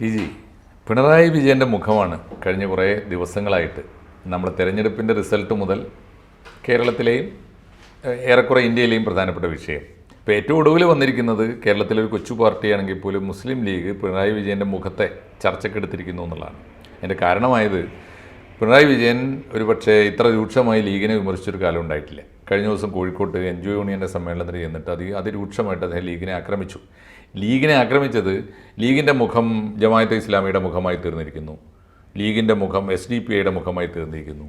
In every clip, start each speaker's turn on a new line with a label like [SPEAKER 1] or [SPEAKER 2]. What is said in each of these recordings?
[SPEAKER 1] T G Pinarayi വിജയന്റെ മുഖമാണ് കഴിഞ്ഞ കുറേ ദിവസങ്ങളായിട്ട് നമ്മൾ തിരഞ്ഞെടുപ്പിന്റെ റിസൾട്ട് മുതൽ കേരളത്തിലെയും ഏറെക്കുറെ ഇന്ത്യയിലെയും പ്രധാനപ്പെട്ട വിഷയം. ഇപ്പോൾ ഏറ്റവും ഒടുവിൽ വന്നിരിക്കുന്നത് കേരളത്തിലെ ഒരു കൊച്ചു പാർട്ടിയാണെങ്കിൽ പോലും മുസ്ലിം ലീഗ് പിണറായി വിജയന്റെ മുഖത്തെ ചർച്ചക്കെടുത്തിരിക്കുന്നു എന്നുള്ളതാണ്. അതിന്റെ കാരണമായത് പിണറായി വിജയൻ ഒരു പക്ഷേ ഇത്ര രൂക്ഷമായി ലീഗിനെ വിമർശിച്ചൊരു കാലം ഉണ്ടായിട്ടില്ല. കഴിഞ്ഞ ദിവസം കോഴിക്കോട്ട് എൻ ജി ഒ യൂണിയന്റെ സമ്മേളനത്തിന് ചെന്നിട്ട് അത് അതിരൂക്ഷമായിട്ട് അദ്ദേഹം ലീഗിനെ ആക്രമിച്ചു. ലീഗിനെ ആക്രമിച്ചത് ലീഗിന്റെ മുഖം ജമായത്തെ ഇസ്ലാമിയുടെ മുഖമായി തീർന്നിരിക്കുന്നു. ലീഗിന്റെ മുഖം എസ് ഡി പി ഐയുടെ മുഖമായി തീർന്നിരിക്കുന്നു.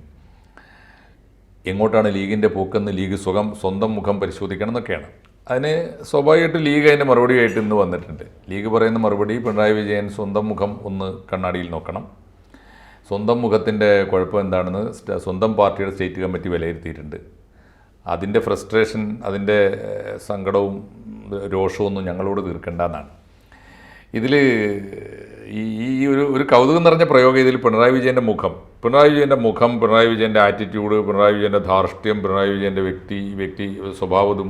[SPEAKER 1] എങ്ങോട്ടാണ് ലീഗിന്റെ പോക്കെന്ന് ലീഗ് സ്വകം സ്വന്തം മുഖം പരിശോധിക്കണം എന്നൊക്കെയാണ് അതിന് സ്വാഭാവികമായിട്ട് ലീഗ് അതിന്റെ മറുപടിയായിട്ട് ഇന്ന് വന്നിട്ടുണ്ട്. ലീഗ് പറയുന്ന മറുപടി പിണറായി വിജയൻ സ്വന്തം മുഖം ഒന്ന് കണ്ണാടിയിൽ നോക്കണം. സ്വന്തം മുഖത്തിന്റെ കുഴപ്പം എന്താണെന്ന് സ്വന്തം പാർട്ടിയുടെ സ്റ്റേറ്റ് കമ്മിറ്റി വിലയിരുത്തിയിട്ടുണ്ട്. അതിന്റെ ഫ്രസ്ട്രേഷൻ അതിന്റെ സങ്കടവും രോഷവും ഒന്നും ഞങ്ങളോട് തീർക്കേണ്ട എന്നാണ് ഇതിൽ ഈ ഒരു ഒരു കൗതുകം നിറഞ്ഞ പ്രയോഗം ഇതിൽ പിണറായി വിജയന്റെ മുഖം. പിണറായി വിജയന്റെ മുഖം പിണറായി വിജയന്റെ ആറ്റിറ്റ്യൂഡ് പിണറായി വിജയന്റെ ധാർഷ്ട്യം പിണറായി വിജയന്റെ വ്യക്തി വ്യക്തി സ്വഭാവതും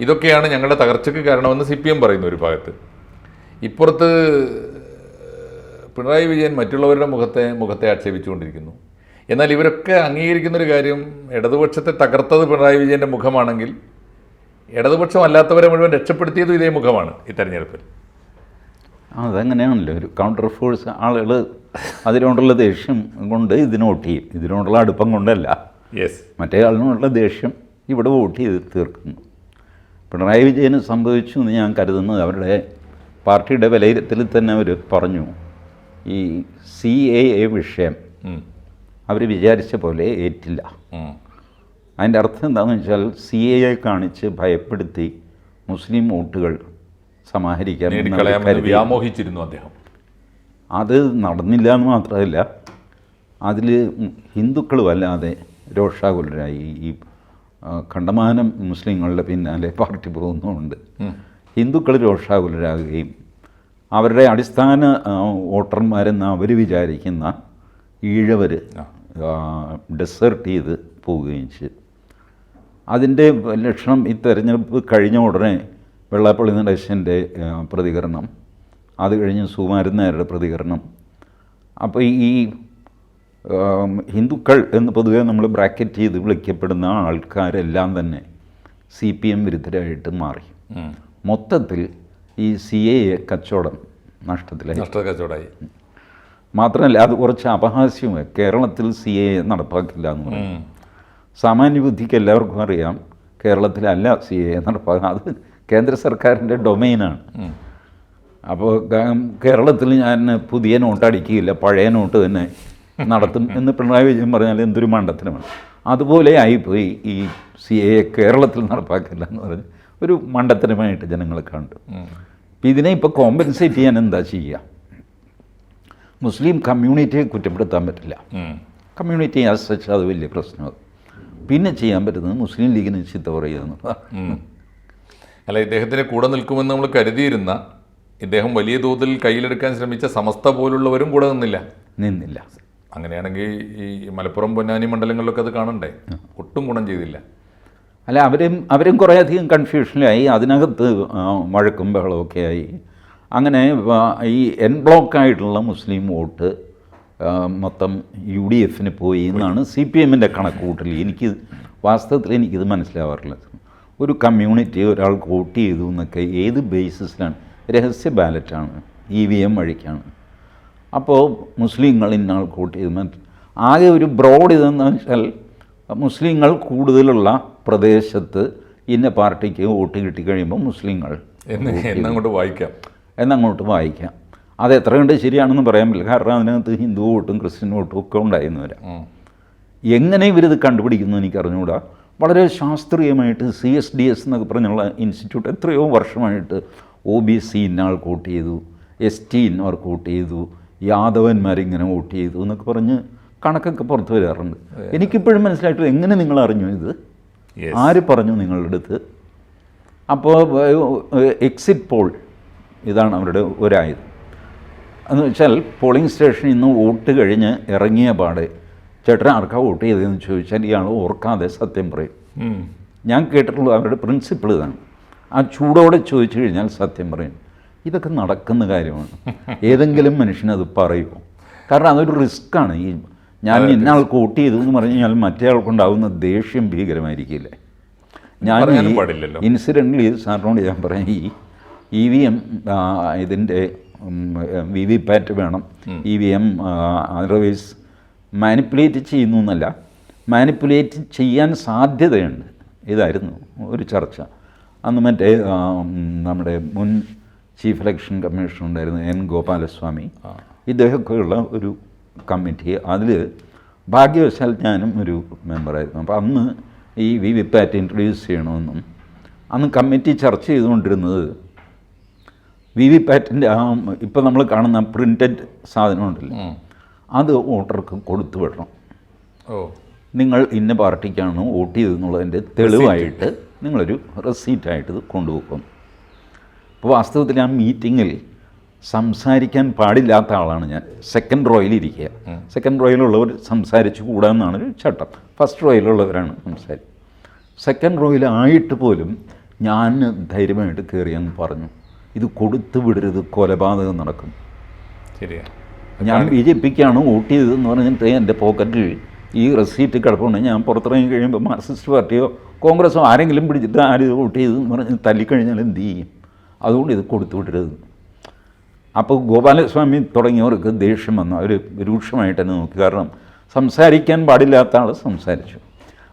[SPEAKER 1] ഇതൊക്കെയാണ് ഞങ്ങളുടെ തകർച്ചയ്ക്ക് കാരണമെന്ന് സി പി എം പറയുന്നു ഒരു ഭാഗത്ത്. ഇപ്പുറത്ത് പിണറായി വിജയൻ മറ്റുള്ളവരുടെ മുഖത്തെ മുഖത്തെ ആക്ഷേപിച്ചുകൊണ്ടിരിക്കുന്നു. എന്നാൽ ഇവരൊക്കെ അംഗീകരിക്കുന്നൊരു കാര്യം ഇടതുപക്ഷത്തെ തകർത്തത് പിണറായി വിജയന്റെ മുഖമാണെങ്കിൽ ഇടതുപക്ഷമല്ലാത്തവരെ മുഴുവൻ രക്ഷപ്പെടുത്തിയതും ഇതേ മുഖമാണ് ഈ തെരഞ്ഞെടുപ്പിൽ.
[SPEAKER 2] അതങ്ങനെയാണല്ലോ ഒരു കൗണ്ടർ ഫോഴ്സ് ആളുകൾ അതിനോടുള്ള ദേഷ്യം കൊണ്ട് ഇതിന് വോട്ട് ചെയ്യും. ഇതിനോടുള്ള അടുപ്പം കൊണ്ടല്ല.
[SPEAKER 1] യെസ്
[SPEAKER 2] മറ്റേ ആളിനോടുള്ള ദേഷ്യം ഇവിടെ വോട്ട് ചെയ്ത് തീർക്കുന്നു. പിണറായി വിജയന് സംഭവിച്ചു എന്ന് ഞാൻ കരുതുന്നത് അവരുടെ പാർട്ടിയുടെ വിലയിരുത്തലിൽ തന്നെ അവർ പറഞ്ഞു. ഈ സി എ എ വിഷയം അവർ വിചാരിച്ച പോലെ ഏറ്റില്ല. അതിന്റെ അർത്ഥം എന്താണെന്ന് വെച്ചാൽ സി എയെ കാണിച്ച് ഭയപ്പെടുത്തി മുസ്ലിം വോട്ടുകൾ സമാഹരിക്കാൻ.
[SPEAKER 1] വ്യാമോഹിച്ചിരുന്നു അദ്ദേഹം.
[SPEAKER 2] അത് നടന്നില്ല എന്ന് മാത്രമല്ല അതിൽ ഹിന്ദുക്കൾ വല്ലാതെ രോഷാകുലരായി ഈ കണ്ടമാനം മുസ്ലിങ്ങളുടെ പിന്നാലെ പാർട്ടി പോകുന്നുമുണ്ട് ഹിന്ദുക്കൾ രോഷാകുലരാകുകയും അവരുടെ അടിസ്ഥാന വോട്ടർമാരെന്ന് അവർ വിചാരിക്കുന്ന ഈഴവർ ഡെസേർട്ട് ചെയ്ത് പോവുകയും ചെയ്തു. അതിന്റെ ലക്ഷണം ഈ തെരഞ്ഞെടുപ്പ് കഴിഞ്ഞ ഉടനെ വെള്ളാപ്പള്ളി നടേശന്റെ പ്രതികരണം. അത് കഴിഞ്ഞ് സുകുമാരൻ നായരുടെ പ്രതികരണം. അപ്പോൾ ഈ ഹിന്ദുക്കൾ എന്ന് പൊതുവെ നമ്മൾ ബ്രാക്കറ്റ് ചെയ്ത് വിളിക്കപ്പെടുന്ന ആൾക്കാരെല്ലാം തന്നെ സി പി എം വിരുദ്ധരായിട്ട് മാറി. മൊത്തത്തിൽ ഈ സി എ കച്ചവടം നഷ്ടത്തിലായി.
[SPEAKER 1] നഷ്ടക്കച്ചവടമായി
[SPEAKER 2] മാത്രമല്ല അത് കുറച്ച് അപഹാസ്യമായി. കേരളത്തിൽ സി എ നടപ്പാക്കില്ല എന്ന് പറയും സാമാന്യ ബുദ്ധിക്ക് എല്ലാവർക്കും അറിയാം കേരളത്തിലല്ല സി എ നടപ്പാക്കുക അത് കേന്ദ്ര സർക്കാരിന്റെ ഡൊമൈനാണ്. അപ്പോൾ കേരളത്തിൽ ഞാൻ പുതിയ നോട്ട് അടിക്കുകയില്ല പഴയ നോട്ട് തന്നെ നടത്തും എന്ന് പിണറായി വിജയൻ പറഞ്ഞാൽ എന്തൊരു മണ്ടത്തരമാണ്. അതുപോലെ ആയിപ്പോയി ഈ സി എ കേരളത്തിൽ നടപ്പാക്കില്ല എന്ന് പറഞ്ഞ് ഒരു മണ്ടത്തരമായിട്ട് ജനങ്ങൾ കണ്ടു. അപ്പം ഇതിനെ ഇപ്പോൾ കോമ്പൻസേറ്റ് ചെയ്യാൻ എന്താ ചെയ്യുക? മുസ്ലിം കമ്മ്യൂണിറ്റിയെ കുറ്റപ്പെടുത്താൻ പറ്റില്ല. കമ്മ്യൂണിറ്റി ആസ് സച്ച് അത് വലിയ പ്രശ്നമാണ്. പിന്നെ ചെയ്യാൻ പറ്റുന്നത് മുസ്ലിം ലീഗിന് ചിത്ത
[SPEAKER 1] പറയുന്നു അല്ല ഇദ്ദേഹത്തിന് കൂടെ നിൽക്കുമെന്ന് നമ്മൾ കരുതിയിരുന്ന ഇദ്ദേഹം വലിയ തോതിൽ കയ്യിലെടുക്കാൻ ശ്രമിച്ച സമസ്ത പോലുള്ളവരും കൂടെ നിന്നില്ല.
[SPEAKER 2] നിന്നില്ല.
[SPEAKER 1] അങ്ങനെയാണെങ്കിൽ ഈ മലപ്പുറം പൊന്നാനി മണ്ഡലങ്ങളിലൊക്കെ അത് കാണണ്ടേ? ഒട്ടും ഗുണം ചെയ്തില്ല.
[SPEAKER 2] അല്ല അവരും അവരും കുറേയധികം കൺഫ്യൂഷനിലായി അതിനകത്ത് വഴക്കും ബഹളമൊക്കെ ആയി. അങ്ങനെ ഈ എൻ ബ്ലോക്കായിട്ടുള്ള മുസ്ലിം വോട്ട് മൊത്തം യു ഡി എഫിന് പോയി എന്നാണ് സി പി എമ്മിന്റെ കണക്ക് കൂട്ടൽ എനിക്ക് വാസ്തവത്തിൽ എനിക്കിത് മനസ്സിലാവാറില്ല. ഒരു കമ്മ്യൂണിറ്റി ഒരാൾക്ക് വോട്ട് ചെയ്തു എന്നൊക്കെ ഏത് ബേസിസിലാണ്? രഹസ്യ ബാലറ്റാണ് ഇ വി എം വഴിക്കാണ്. അപ്പോൾ മുസ്ലിങ്ങൾ ഇന്നാൾ വോട്ട് ചെയ്ത് ആകെ ഒരു ബ്രോഡ് ഇതെന്ന് വെച്ചാൽ മുസ്ലിങ്ങൾ കൂടുതലുള്ള പ്രദേശത്ത് ഇന്ന പാർട്ടിക്ക് വോട്ട് കിട്ടിക്കഴിയുമ്പോൾ മുസ്ലിങ്ങൾ
[SPEAKER 1] എന്ന് എന്നങ്ങോട്ട് വായിക്കാം.
[SPEAKER 2] എന്നങ്ങോട്ട് വായിക്കാം. അത് എത്ര കണ്ട് ശരിയാണെന്ന് പറയാൻ പറ്റില്ല. കാരണം അതിനകത്ത് ഹിന്ദു വോട്ടും ക്രിസ്ത്യൻ വോട്ടും ഒക്കെ ഉണ്ടായിരുന്നു വരാം. എങ്ങനെ ഇവരിത് കണ്ടുപിടിക്കുന്നു എനിക്ക് അറിഞ്ഞുകൂടാ വളരെ ശാസ്ത്രീയമായിട്ട് സി എസ് ഡി എസ് എന്നൊക്കെ പറഞ്ഞുള്ള ഇൻസ്റ്റിറ്റ്യൂട്ട് എത്രയോ വർഷമായിട്ട് ഒ ബി സി ഇന്നാൾ വോട്ട് ചെയ്തു. എസ് ടി ഇന്നവർക്ക് വോട്ട് ചെയ്തു. യാദവന്മാരിങ്ങനെ വോട്ട് ചെയ്തു എന്നൊക്കെ പറഞ്ഞ് കണക്കൊക്കെ പുറത്ത് വരാറുണ്ട്. എനിക്കിപ്പോഴും മനസ്സിലായിട്ട് എങ്ങനെ നിങ്ങൾ അറിഞ്ഞു ഇത് ആര് പറഞ്ഞു നിങ്ങളുടെ അടുത്ത്? അപ്പോൾ എക്സിറ്റ് പോൾ ഇതാണ് അവരുടെ ഒരായുധം എന്ന് വെച്ചാൽ പോളിംഗ് സ്റ്റേഷനിൽ നിന്ന് വോട്ട് കഴിഞ്ഞ് ഇറങ്ങിയ പാടെ ചേട്ടൻ ആർക്കാ വോട്ട് ചെയ്തതെന്ന് ചോദിച്ചാൽ ഇയാൾ ഓർക്കാതെ സത്യം പറയും. ഞാൻ കേട്ടിട്ടുള്ള അവരുടെ പ്രിൻസിപ്പിൾ ഇതാണ്. ആ ചൂടോടെ ചോദിച്ചു കഴിഞ്ഞാൽ സത്യം പറയും. ഇതൊക്കെ നടക്കുന്ന കാര്യമാണ്. ഏതെങ്കിലും മനുഷ്യനത് പറയുമോ കാരണം അതൊരു റിസ്ക്കാണ് ഈ ഞാൻ ഇന്നയാൾ വോട്ട് ചെയ്തു എന്ന് പറഞ്ഞു കഴിഞ്ഞാൽ മറ്റേ ആൾക്കുണ്ടാവുന്ന ദേഷ്യം ഭീകരമായിരിക്കില്ലേ? ഞാൻ. ഇൻസിഡന്റലി സാറിനോട് ഞാൻ പറയാം. ഈ ഇ വി എം ഇതിന്റെ വി വി പാറ്റ് വേണം. E V M otherwise manipulate ചെയ്യുന്നു എന്നല്ല. മാനിപ്പുലേറ്റ് ചെയ്യാൻ സാധ്യതയുണ്ട്. ഇതായിരുന്നു ഒരു ചർച്ച. അന്ന് മറ്റേ നമ്മുടെ മുൻ ചീഫ് ഇലക്ഷൻ കമ്മീഷൻ ഉണ്ടായിരുന്നു എൻ ഗോപാലസ്വാമി. ഇദ്ദേഹമൊക്കെയുള്ള ഒരു കമ്മിറ്റി അതിൽ ഭാഗ്യവശാൽ ഞാനും ഒരു മെമ്പറായിരുന്നു അപ്പോൾ അന്ന് ഈ വി വി പാറ്റ് ഇൻട്രൊഡ്യൂസ് ചെയ്യണമെന്നും അന്ന് കമ്മിറ്റി ചർച്ച ചെയ്തുകൊണ്ടിരുന്നത് വി വി പാറ്റിന്റെ ആ ഇപ്പം നമ്മൾ കാണുന്ന പ്രിന്റഡ് സാധനമുണ്ടല്ലോ?
[SPEAKER 1] ഉണ്ടല്ലോ
[SPEAKER 2] അത് വോട്ടർക്ക് കൊടുത്തു വിടണം.
[SPEAKER 1] ഓ.
[SPEAKER 2] നിങ്ങൾ ഇന്ന പാർട്ടിക്കാണ് വോട്ട് ചെയ്തെന്നുള്ളതിന്റെ തെളിവായിട്ട് നിങ്ങളൊരു റെസീറ്റായിട്ട് ഇത് കൊണ്ടുപോകും അപ്പോൾ വാസ്തവത്തിൽ ആ മീറ്റിങ്ങിൽ സംസാരിക്കാൻ പാടില്ലാത്ത ആളാണ് ഞാൻ. സെക്കൻഡ് റോയിലിരിക്കുക സെക്കൻഡ് റോയിലുള്ളവർ സംസാരിച്ചു കൂടാമെന്നാണ് ഒരു ചട്ടം ഫസ്റ്റ് റോയിലുള്ളവരാണ് സംസാരിക്കുക സെക്കൻഡ് റോയിലായിട്ട് പോലും ഞാൻ ധൈര്യമായിട്ട് കയറിയെന്ന് പറഞ്ഞു. ഇത് കൊടുത്തു വിടരുത് കൊലപാതകം നടക്കും.
[SPEAKER 1] ശരിയാ.
[SPEAKER 2] ഞാൻ ബി ജെ പിക്കാണ് വോട്ട് ചെയ്തതെന്ന് പറഞ്ഞിട്ട് എന്റെ പോക്കറ്റിൽ ഈ റെസീറ്റ് കിടപ്പുണ്ട്. ഞാൻ പുറത്തിറങ്ങി കഴിയുമ്പോൾ മാർക്സിസ്റ്റ് പാർട്ടിയോ കോൺഗ്രസ്സോ ആരെങ്കിലും പിടിച്ചിട്ട് ആര് വോട്ട് ചെയ്തെന്ന് പറഞ്ഞ് തല്ലിക്കഴിഞ്ഞാൽ എന്ത് ചെയ്യും? അതുകൊണ്ട് ഇത് കൊടുത്തു വിടരുത്. അപ്പോൾ ഗോപാലസ്വാമി തുടങ്ങിയവർക്ക് ദേഷ്യം വന്നു. അവർ രൂക്ഷമായിട്ട് തന്നെ നോക്കി. കാരണം സംസാരിക്കാൻ പാടില്ലാത്ത ആൾ സംസാരിച്ചു.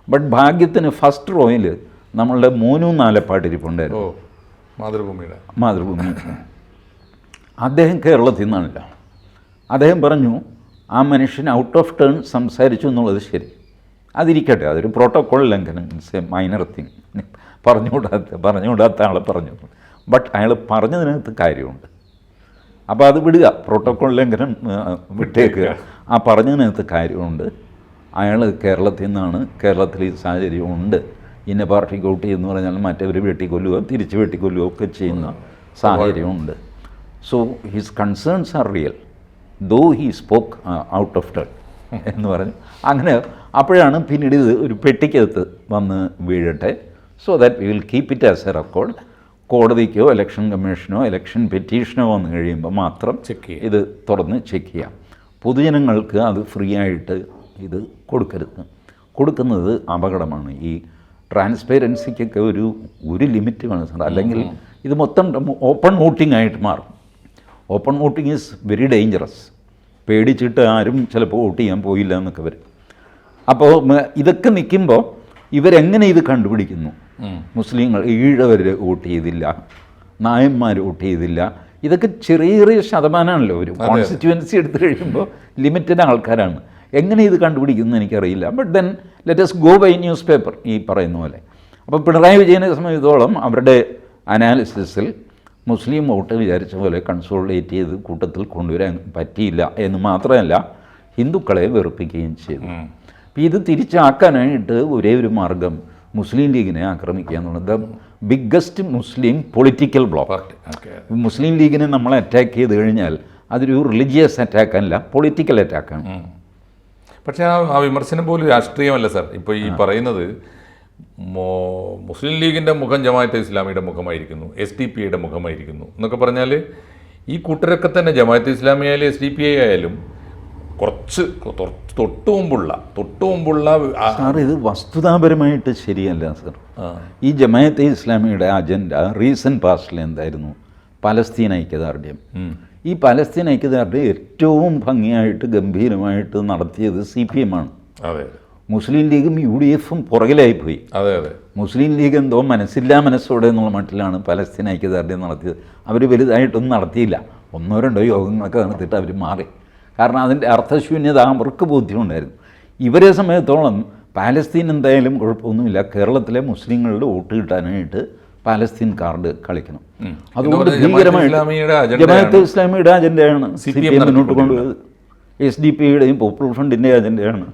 [SPEAKER 2] ബട്ട് ഭാഗ്യത്തിന് ഫസ്റ്റ് റോയിൽ നമ്മളുടെ മൂന്നും നാലപ്പാട്ടിരിപ്പുണ്ടായിരുന്നു.
[SPEAKER 1] മാതൃഭൂമിയുടെ.
[SPEAKER 2] മാതൃഭൂമി. അദ്ദേഹം കേരളത്തിൽ നിന്നാണില്ല. അദ്ദേഹം പറഞ്ഞു ആ മനുഷ്യൻ ഔട്ട് ഓഫ് ടേൺ സംസാരിച്ചു എന്നുള്ളത് ശരി. അതിരിക്കട്ടെ അതൊരു പ്രോട്ടോകോൾ ലംഘനം. മീൻസ് എ മൈനർ തിങ് പറഞ്ഞുകൂടാത്ത പറഞ്ഞുകൂടാത്ത ആൾ പറഞ്ഞു. ബട്ട് അയാൾ പറഞ്ഞതിനകത്ത് കാര്യമുണ്ട്. അപ്പോൾ അത് വിടുക പ്രോട്ടോകോൾ ലംഘനം വിട്ടേക്കുക ആ പറഞ്ഞതിനകത്ത് കാര്യമുണ്ട്. അയാൾ കേരളത്തിൽ നിന്നാണ് കേരളത്തിൽ ഈ സാഹചര്യം ഉണ്ട്. ഇന്ന പാർട്ടിക്ക് ഔട്ട് എന്ന് പറഞ്ഞാൽ മറ്റവർ വെട്ടിക്കൊല്ലുക തിരിച്ച് വെട്ടിക്കൊല്ലുക ഒക്കെ ചെയ്യുന്ന സാഹചര്യമുണ്ട്. So his concerns are real though he spoke out of turn എന്ന് പറഞ്ഞു അങ്ങനെ അപ്പോഴാണ് പിന്നീട് ഇത് ഒരു പെട്ടിക്കകത്ത് വന്ന് വീഴട്ടെ. So that we will keep it as a record കോടതിക്കോ election കമ്മീഷനോ ഇലക്ഷൻ പെറ്റീഷനോ വന്നു കഴിയുമ്പോൾ മാത്രം
[SPEAKER 1] ചെക്ക് ചെയ്യുക
[SPEAKER 2] ഇത് തുറന്ന് ചെക്ക് ചെയ്യാം. പൊതുജനങ്ങൾക്ക് അത് ഫ്രീ ആയിട്ട് ഇത് കൊടുക്കരുത്. കൊടുക്കുന്നത് അപകടമാണ്. ഈ ട്രാൻസ്പെറൻസിക്കൊക്കെ ഒരു ഒരു ലിമിറ്റ് വേണം സാർ അല്ലെങ്കിൽ ഇത് മൊത്തം ഓപ്പൺ വോട്ടിംഗ് ആയിട്ട് മാറും. Open voting is very dangerous പേടിച്ചിട്ട് ആരും ചിലപ്പോൾ വോട്ട് ചെയ്യാൻ പോയില്ല എന്നൊക്കെ വരും. അപ്പോൾ ഇതൊക്കെ നിൽക്കുമ്പോൾ ഇവരെങ്ങനെ ഇത് കണ്ടുപിടിക്കുന്നു? മുസ്ലിങ്ങൾ ഈഴവർ വോട്ട് ചെയ്തില്ല നായന്മാർ വോട്ട് ചെയ്തില്ല. ഇതൊക്കെ ചെറിയ ചെറിയ ശതമാനമാണല്ലോ ഒരു കോൺസ്റ്റിറ്റ്യുവൻസി എടുത്തു കഴിയുമ്പോൾ ലിമിറ്റഡ് ആൾക്കാരാണ്. എങ്ങനെ ഇത് കണ്ടുപിടിക്കുന്നു എനിക്കറിയില്ല. But then let let's go by news paper ഈ പറയുന്ന പോലെ. അപ്പോൾ പിണറായി വിജയനെ സംബന്ധിച്ചിടത്തോളം അവരുടെ അനാലിസിസിൽ മുസ്ലിം വോട്ട് വിചാരിച്ച പോലെ കൺസോളിഡേറ്റ് ചെയ്ത് കൂട്ടത്തിൽ കൊണ്ടുവരാൻ പറ്റിയില്ല എന്ന് മാത്രമല്ല ഹിന്ദുക്കളെ വെറുപ്പിക്കുകയും ചെയ്തു. അപ്പോൾ ഇത് തിരിച്ചാക്കാനായിട്ട് ഒരേ ഒരു മാർഗം മുസ്ലിം ലീഗിനെ ആക്രമിക്കുക എന്നുള്ളത് biggest Muslim political block Muslim ലീഗിനെ നമ്മൾ അറ്റാക്ക് ചെയ്ത് കഴിഞ്ഞാൽ അതൊരു റിലീജിയസ് അറ്റാക്കല്ല പൊളിറ്റിക്കൽ അറ്റാക്കാണ്
[SPEAKER 1] പക്ഷേ ആ ആ വിമർശനം പോലും രാഷ്ട്രീയമല്ല സാർ. ഇപ്പോൾ ഈ പറയുന്നത് മോ- മുസ്ലിം ലീഗിന്റെ മുഖം ജമാഅത്തെ ഇസ്ലാമിയുടെ മുഖമായിരിക്കുന്നു എസ് ഡി പി ഐയുടെ മുഖമായിരിക്കുന്നു. എന്നൊക്കെ പറഞ്ഞാൽ ഈ കൂട്ടരൊക്കെ തന്നെ ജമാഅത്തെ ഇസ്ലാമി ആയാലും എസ് ഡി പി ഐ ആയാലും കുറച്ച് തൊട്ടു മുമ്പുള്ള തൊട്ട് മുമ്പുള്ള
[SPEAKER 2] സാർ ഇത് വസ്തുതാപരമായിട്ട് ശരിയല്ല സാർ. ഈ ജമാഅത്തെ ഇസ്ലാമിയുടെ അജണ്ട റീസെന്റ് പാസ്റ്റിൽ എന്തായിരുന്നു പലസ്തീൻ ഐക്യദാർഢ്യം. ഈ പലസ്തീൻ ഐക്യദാർഢ്യം ഏറ്റവും ഭംഗിയായിട്ട് ഗംഭീരമായിട്ട് നടത്തിയത് സി പി എം ആണ്.
[SPEAKER 1] അതെ.
[SPEAKER 2] മുസ്ലിം ലീഗും യു ഡി എഫും പുറകിലായിപ്പോയി.
[SPEAKER 1] അതെ അതെ.
[SPEAKER 2] മുസ്ലിം ലീഗ് എന്തോ മനസ്സില്ലാ മനസ്സോടെ എന്നുള്ള മട്ടിലാണ് പലസ്തീൻ ഐക്യദാർഢ്യം നടത്തിയത്. അവർ വലുതായിട്ടൊന്നും നടത്തിയില്ല. ഒന്നോ രണ്ടോ യോഗങ്ങളൊക്കെ നടത്തിയിട്ട് അവർ മാറി. കാരണം അതിന്റെ അർത്ഥശൂന്യത അവർക്ക് ബോധ്യമുണ്ടായിരുന്നു. ഇവരെ സമയത്തോളം പാലസ്തീൻ എന്തായാലും കുഴപ്പമൊന്നുമില്ല. കേരളത്തിലെ മുസ്ലിങ്ങളുടെ വോട്ട് കിട്ടാനായിട്ട് പാലസ്തീൻ കാർഡ് കളിക്കണം. അതുകൊണ്ട് ഭീകരമായിട്ട്
[SPEAKER 1] ജമാഅത്തെ ഇസ്ലാമിയുടെ അജണ്ടയാണ്.
[SPEAKER 2] സി പി എം മുന്നോട്ട് കൊണ്ടുപോയത്. എസ് ഡി പിയുടെയും പോപ്പുലർ ഫ്രണ്ടിന്റെ അജണ്ടയാണ്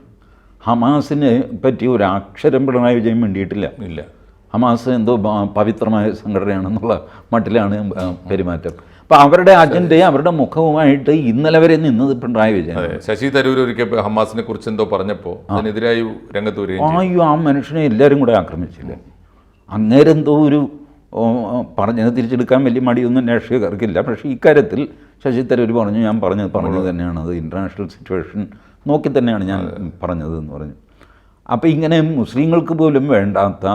[SPEAKER 2] ഹമാസിനെ പറ്റി ഒരു അക്ഷരം പിണറായി വിജയം വേണ്ടിയിട്ടില്ല
[SPEAKER 1] ഇല്ല.
[SPEAKER 2] ഹമാസ് എന്തോ പവിത്രമായ സംഘടനയാണെന്നുള്ള മട്ടിലാണ് പെരുമാറ്റം. അപ്പോൾ അവരുടെ അജണ്ടയും അവരുടെ മുഖവുമായിട്ട് ഇന്നലെ വരെ നിന്നത് പിണറായി വിജയൻ
[SPEAKER 1] ശശി തരൂർ ഒരിക്കൽ ഹമാസിനെ കുറിച്ച് എന്തോ പറഞ്ഞപ്പോൾ അതിനെതിരായി രംഗത്ത് വരികയും.
[SPEAKER 2] അയ്യോ ആ മനുഷ്യനെ എല്ലാവരും കൂടെ ആക്രമിച്ചില്ലേ? അങ്ങേരെന്തോ ഒരു പറഞ്ഞത് തിരിച്ചെടുക്കാൻ വലിയ മടിയൊന്നും രാഷ്ട്രീയക്കാർക്കില്ല. പക്ഷേ ഇക്കാര്യത്തിൽ ശശി തരൂർ പറഞ്ഞു ഞാൻ പറഞ്ഞത് പറഞ്ഞത് തന്നെയാണ്. അത് ഇന്റർനാഷണൽ സിറ്റുവേഷൻ നോക്കി തന്നെയാണ് ഞാൻ പറഞ്ഞത് എന്ന് പറഞ്ഞു. അപ്പോൾ ഇങ്ങനെ മുസ്ലിങ്ങൾക്ക് പോലും വേണ്ടാത്ത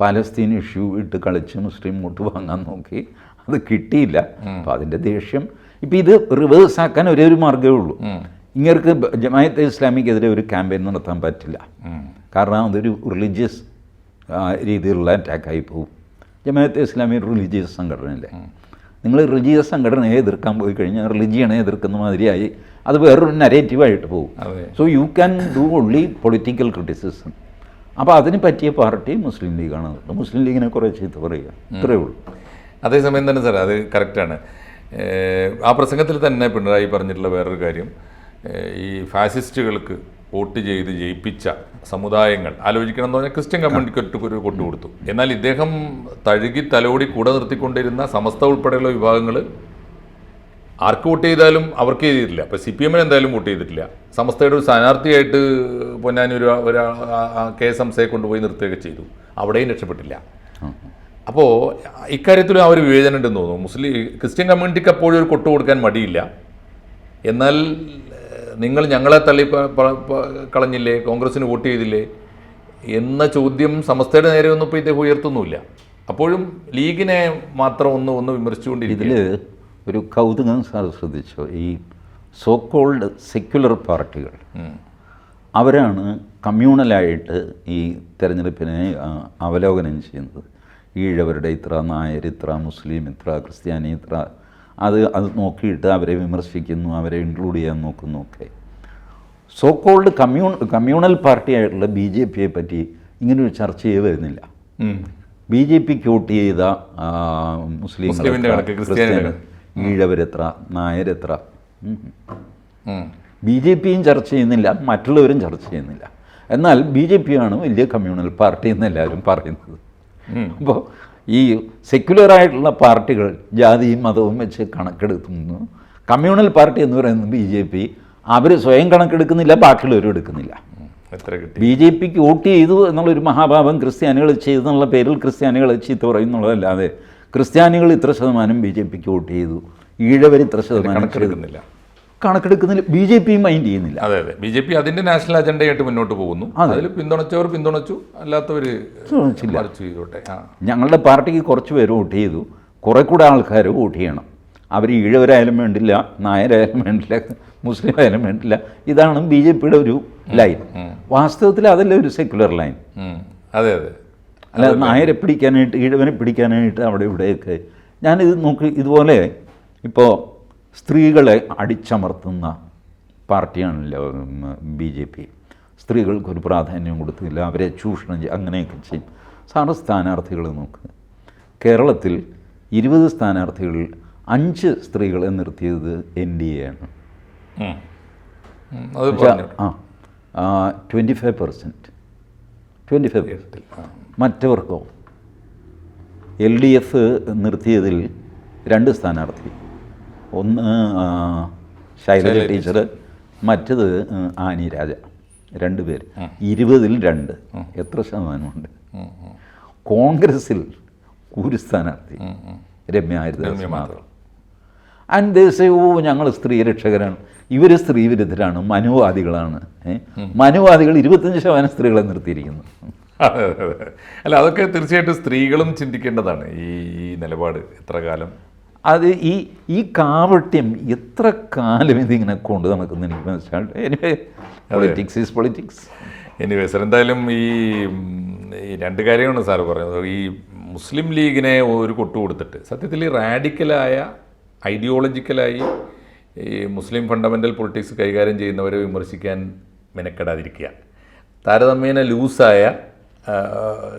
[SPEAKER 2] പാലസ്തീൻ ഇഷ്യൂ ഇട്ട് കളിച്ച് മുസ്ലിം വോട്ട് വാങ്ങാൻ നോക്കി. അത് കിട്ടിയില്ല. അപ്പോൾ അതിന്റെ ദേഷ്യം. ഇപ്പം ഇത് റിവേഴ്സ് ആക്കാൻ ഒരേ ഒരു മാർഗമേ ഉള്ളൂ. ഇങ്ങർക്ക് ജമായത്ത് ഇസ്ലാമിക്കെതിരെ ഒരു ക്യാമ്പയിൻ നടത്താൻ പറ്റില്ല. കാരണം അതൊരു റിലീജിയസ് രീതിയിലുള്ള അറ്റാക്കായി പോകും ജമാഅത്തെ ഇസ്ലാമി റിലീജിയസ് സംഘടനയല്ലേ? നിങ്ങൾ റിലീജിയസ് സംഘടനയെ എതിർക്കാൻ പോയി കഴിഞ്ഞാൽ റിലീജിയനെ എതിർക്കുന്ന മാതിരിയായി അത് വേറൊരു നരേറ്റീവായിട്ട് പോകും. So you can do only political criticism അപ്പോൾ അതിന് പറ്റിയ പാർട്ടി മുസ്ലിം ലീഗാണ്. മുസ്ലിം ലീഗിനെ കുറേ ചീത്ത പറയുക. ഇത്രയേ ഉള്ളൂ.
[SPEAKER 1] അതേസമയം തന്നെ സാർ അത് കറക്റ്റാണ്. ആ പ്രസംഗത്തിൽ തന്നെ പിണറായി പറഞ്ഞിട്ടുള്ള വേറൊരു കാര്യം. ഈ ഫാസിസ്റ്റുകൾക്ക് വോട്ട് ചെയ്ത് ജയിപ്പിച്ച സമുദായങ്ങൾ. ആലോചിക്കണം എന്ന് പറഞ്ഞാൽ ക്രിസ്ത്യൻ കമ്മ്യൂണിറ്റിക്ക് ഒരു കൊട്ടു കൊടുത്തു. എന്നാൽ ഇദ്ദേഹം തഴുകി തലോടി കൂടെ നിർത്തിക്കൊണ്ടിരുന്ന സമസ്ത ഉൾപ്പെടെയുള്ള വിഭാഗങ്ങൾ ആർക്ക് വോട്ട് ചെയ്താലും അവർക്ക് ചെയ്തിട്ടില്ല. അപ്പോൾ സി പി എമ്മിന് എന്തായാലും വോട്ട് ചെയ്തിട്ടില്ല. സമസ്തയുടെ ഒരു സ്ഥാനാർത്ഥിയായിട്ട് പൊന്നാനി ഒരു ഒരു കെ എസ് എംസയെ കൊണ്ടുപോയി നിർത്തുകയൊക്കെ ചെയ്തു. അവിടെയും രക്ഷപ്പെട്ടില്ല. അപ്പോൾ ഇക്കാര്യത്തിലും ആ ഒരു വിവേചനം ഉണ്ടെന്ന് തോന്നുന്നു. മുസ്ലിം ക്രിസ്ത്യൻ കമ്മ്യൂണിറ്റിക്ക് അപ്പോഴും ഒരു കൊട്ടു കൊടുക്കാൻ മടിയില്ല. എന്നാൽ നിങ്ങൾ ഞങ്ങളെ തള്ളി കളഞ്ഞില്ലേ? കോൺഗ്രസിന് വോട്ട് ചെയ്തില്ലേ? എന്ന ചോദ്യം സമസ്തയുടെ നേരെ ഒന്നും ഇപ്പോൾ ഇദ്ദേഹം ഉയർത്തുന്നുമില്ല. അപ്പോഴും ലീഗിനെ മാത്രം ഒന്ന് ഒന്ന് വിമർശിച്ചുകൊണ്ടിരിക്കില്ല
[SPEAKER 2] ഇതിൽ ഒരു കൗതുകം സാർ ശ്രദ്ധിച്ചു? ഈ സോ കോൾഡ് സെക്യുലർ പാർട്ടികൾ അവരാണ് കമ്മ്യൂണലായിട്ട് ഈ തെരഞ്ഞെടുപ്പിനെ അവലോകനം ചെയ്യുന്നത്. ഈഴവരുടെ ഇത്ര നായർ ഇത്ര മുസ്ലിം ഇത്ര ക്രിസ്ത്യാനി ഇത്ര അത് അത് നോക്കിയിട്ട് അവരെ വിമർശിക്കുന്നു അവരെ ഇൻക്ലൂഡ് ചെയ്യാൻ നോക്കുന്നു ഒക്കെ. സോ കോൾഡ് കമ്മ്യൂൺ കമ്മ്യൂണൽ പാർട്ടിയായിട്ടുള്ള ബി ജെ പിയെ പറ്റി ഇങ്ങനൊരു ചർച്ചയേ വരുന്നില്ല. ബി ജെ പിക്ക് വോട്ട് ചെയ്ത മുസ്ലിം ഈഴവരെത്ര നായരെത്ര. ബി ജെ പിയും ചർച്ച ചെയ്യുന്നില്ല മറ്റുള്ളവരും ചർച്ച ചെയ്യുന്നില്ല. എന്നാൽ ബി ജെ പിയാണ് വലിയ കമ്മ്യൂണൽ പാർട്ടി എന്ന് എല്ലാവരും പറയുന്നത്. അപ്പോൾ ഈ സെക്യുലറായിട്ടുള്ള പാർട്ടികൾ ജാതിയും മതവും വെച്ച് കണക്കെടുക്കുന്നു. കമ്മ്യൂണൽ പാർട്ടി എന്ന് പറയുന്നത് ബി ജെ പി. അവർ സ്വയം കണക്കെടുക്കുന്നില്ല ബാക്കിയുള്ളവരും എടുക്കുന്നില്ല.
[SPEAKER 1] എത്ര കിട്ടി?
[SPEAKER 2] ബി ജെ പിക്ക് വോട്ട് ചെയ്തു എന്നുള്ളൊരു മഹാഭാവം ക്രിസ്ത്യാനികൾ ചെയ്തെന്നുള്ള പേരിൽ ക്രിസ്ത്യാനികൾ ചീത്ത പറയുന്നുള്ളതല്ലാതെ ക്രിസ്ത്യാനികൾ ഇത്ര ശതമാനം ബി ജെ പിക്ക് വോട്ട് ചെയ്തു. ഈഴവർ ഇത്ര ശതമാനം ചെയ്തു.
[SPEAKER 1] കണക്കെടുക്കുന്നില്ല.
[SPEAKER 2] കണക്കെടുക്കുന്നില്ല ബി ജെ പിയും മൈൻഡ് ചെയ്യുന്നില്ല.
[SPEAKER 1] അതെ അതെ. ബി ജെ പി അതിന്റെ നാഷണൽ അജണ്ടയായിട്ട് മുന്നോട്ട് പോകുന്നു. അതിൽ പിന്തുണച്ചവർ പിന്തുണച്ചു അല്ലാത്തവർ. ചെയ്തോട്ടെ
[SPEAKER 2] ഞങ്ങളുടെ പാർട്ടിക്ക് കുറച്ച് പേര് വോട്ട് ചെയ്തു. കുറെ കൂടെ ആൾക്കാർ വോട്ട് ചെയ്യണം. അവർ ഈഴവരായാലും വേണ്ടില്ല നായരായാലും വേണ്ടില്ല മുസ്ലിം ആയാലും വേണ്ടില്ല. ഇതാണ് ബി ജെ പിയുടെ ഒരു ലൈൻ. വാസ്തവത്തിൽ അതല്ല ഒരു സെക്യുലർ ലൈൻ.
[SPEAKER 1] അതെ അതെ.
[SPEAKER 2] അല്ല നായരെ പിടിക്കാനായിട്ട് ഈഴവനെ പിടിക്കാനായിട്ട് അവിടെ ഇവിടെയൊക്കെ. ഞാനിത് നോക്കി ഇതുപോലെ ഇപ്പോൾ സ്ത്രീകളെ അടിച്ചമർത്തുന്ന പാർട്ടിയാണല്ലോ ബി ജെ പി. സ്ത്രീകൾക്കൊരു പ്രാധാന്യം കൊടുത്തില്ല അവരെ ചൂഷണം ചെയ്യും അങ്ങനെയൊക്കെ ചെയ്യും. സാറ് സ്ഥാനാർത്ഥികൾ നോക്കുക കേരളത്തിൽ ഇരുപത് സ്ഥാനാർത്ഥികളിൽ അഞ്ച് സ്ത്രീകളെ നിർത്തിയത് എൻ ഡി എ ആണ്. ആ twenty five percent twenty five മറ്റവർക്കോ? L D F നിർത്തിയതിൽ രണ്ട് സ്ഥാനാർത്ഥി. ഒന്ന് ശൈലജ ടീച്ചർ മറ്റത് ആനി രാജ രണ്ട് പേര്. ഇരുപതിൽ രണ്ട്. എത്ര ശതമാനമുണ്ട്? കോൺഗ്രസിൽ ഒരു സ്ഥാനാർത്ഥി. രമ്യ ഹരിദാസ് മാത്രം. ആൻഡ് ദേശേ ഓ ഞങ്ങൾ സ്ത്രീ രക്ഷകരാണ്. ഇവർ സ്ത്രീ വിരുദ്ധരാണ്. മനുവാദികളാണ്? മനുവാദികൾ ഇരുപത്തഞ്ച് ശതമാനം സ്ത്രീകളെ നിർത്തിയിരിക്കുന്നു.
[SPEAKER 1] അല്ല അതൊക്കെ തീർച്ചയായിട്ടും സ്ത്രീകളും ചിന്തിക്കേണ്ടതാണ് ഈ ഈ നിലപാട്. എത്ര കാലം
[SPEAKER 2] അത് ഈ ഈ കാവട്യം എത്ര കാലം ഇതിങ്ങനെ കൊണ്ട് നടക്കുന്നു എനിക്ക് മനസ്സിലായിട്ട് politics is politics
[SPEAKER 1] anyway sir എന്തായാലും ഈ രണ്ട് കാര്യമാണ് സാർ പറയുന്നത് ഈ മുസ്ലിം ലീഗിനെ ഒരു കൊട്ടു കൊടുത്തിട്ട് സത്യത്തിൽ ഈ റാഡിക്കലായ ഐഡിയോളജിക്കലായി ഈ മുസ്ലിം ഫണ്ടമെന്റൽ പൊളിറ്റിക്സ് കൈകാര്യം ചെയ്യുന്നവരെ വിമർശിക്കാൻ മെനക്കെടാതിരിക്കുക. താരതമ്യേന ലൂസായ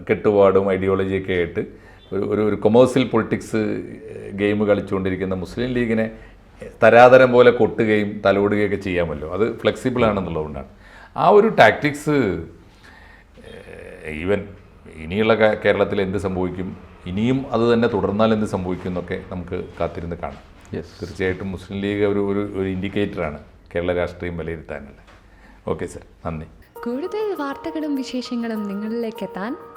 [SPEAKER 1] കെട്ടുപാടും ഐഡിയോളജിയൊക്കെ ആയിട്ട് ഒരു ഒരു ഒരു കൊമേഴ്സ്യൽ പൊളിറ്റിക്സ് ഗെയിം കളിച്ചുകൊണ്ടിരിക്കുന്ന മുസ്ലിം ലീഗിനെ തരാതരം പോലെ കൊട്ടുകയും തലോടുകയൊക്കെ ചെയ്യാമല്ലോ. അത് ഫ്ലെക്സിബിൾ ആണെന്നുള്ളതുകൊണ്ടാണ്. ആ ഒരു ടാക്ടിക്സ് ഈവൻ ഇനിയുള്ള കേരളത്തിൽ എന്ത് സംഭവിക്കും ഇനിയും അത് തന്നെ തുടർന്നാൽ എന്ത് സംഭവിക്കും എന്നൊക്കെ നമുക്ക് കാത്തിരുന്ന് കാണാം.
[SPEAKER 2] യെസ്
[SPEAKER 1] തീർച്ചയായിട്ടും മുസ്ലിം ലീഗ് ഒരു ഒരു ഒരു ഇൻഡിക്കേറ്ററാണ് കേരള രാഷ്ട്രീയം വിലയിരുത്താനുള്ള. ഓക്കെ സർ നന്ദി.
[SPEAKER 3] കൂടുതൽ വാർത്തകളും വിശേഷങ്ങളും നിങ്ങളിലേക്ക് എത്താൻ